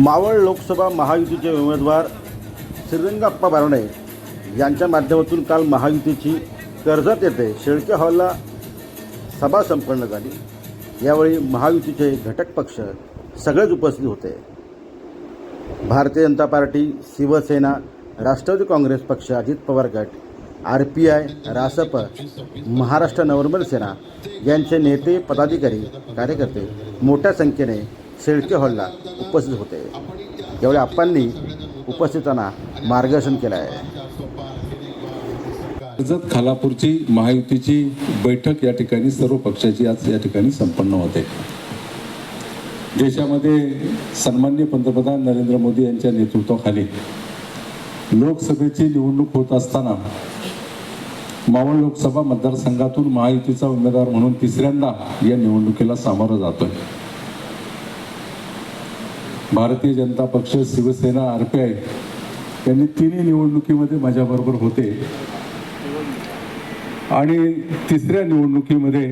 मावळ लोकसभा महायुतीचे उमेदवार श्रीरंगाप्पा बारणे यांच्या माध्यमातून काल महायुतीची कर्जत येथे शेळके हॉलला सभा संपन्न झाली. यावेळी महायुतीचे घटक पक्ष सगळेच उपस्थित होते. भारतीय जनता पार्टी शिवसेना राष्ट्रवादी काँग्रेस पक्ष अजित पवार गट R P I Rasap Maharashtra Navnirman Sena यांचे नेते पदाधिकारी कार्यकर्ते मोठ्या संख्येने शेळके हॉलला उपस्थित होते. यावेळी आप्पांनी उपस्थितांना मार्गदर्शन केलं आहे. कर्जत खालापूरची महायुतीची बैठक या ठिकाणी सर्व पक्षाची आज या ठिकाणी संपन्न होते. देशामध्ये सन्मान्य पंतप्रधान नरेंद्र मोदी यांच्या नेतृत्वाखाली लोकसभेची निवडणूक होत असताना मावळ लोकसभा मतदारसंघातून महायुतीचा उमेदवार म्हणून तिसऱ्यांदा या निवडणुकीला सामोरं जातोय. भारतीय जनता पक्ष शिवसेना आर पी आय यांनी तिन्ही निवडणुकीमध्ये माझ्याबरोबर होते. आणि तिसऱ्या निवडणुकीमध्ये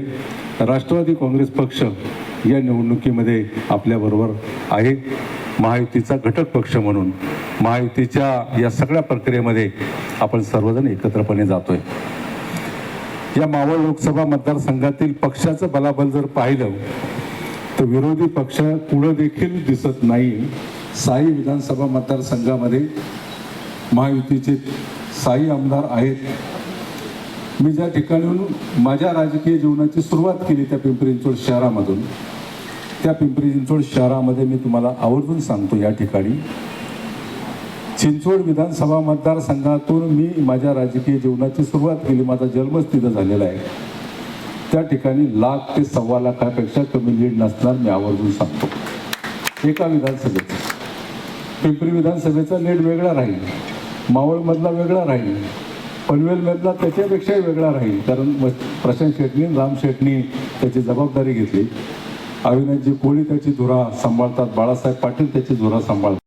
राष्ट्रवादी काँग्रेस पक्ष या निवडणुकीमध्ये आपल्याबरोबर आहे. महायुतीचा घटक पक्ष म्हणून. महायुतीच्या या सगळ्या प्रक्रियेमध्ये आपण सर्वजण एकत्रपणे जातोय. या मावळ लोकसभा मतदारसंघातील पक्षाचं बलाबल जर पाहिलं तर विरोधी पक्ष पुढं देखील दिसत नाही. साई विधानसभा मतदारसंघामध्ये महायुतीचे साई आमदार आहेत. मी ज्या ठिकाणून माझ्या राजकीय जीवनाची सुरुवात केली त्या पिंपरी चिंचवड शहरामधून त्या पिंपरी चिंचवड शहरामध्ये मी तुम्हाला आवर्जून सांगतो या ठिकाणी. चिंचवड विधानसभा मतदारसंघातून मी माझ्या राजकीय जीवनाची सुरुवात केली. माझा जन्मच तिथं झालेला आहे. त्या ठिकाणी लाख ते सव्वा लाखापेक्षा कमी लीड नसणार मी आवर्जून सांगतो. एका विधानसभेचं. पिंपरी विधानसभेचा लीड वेगळा राहील. मावळमधला वेगळा राहील. पनवेलमधला त्याच्यापेक्षाही वेगळा राहील. कारण प्रशांत शेटणी राम शेटणी त्याची जबाबदारी घेतली. अविनाशजी कोळी त्याची धुरा सांभाळतात. बाळासाहेब पाटील त्याची धुरा सांभाळतात.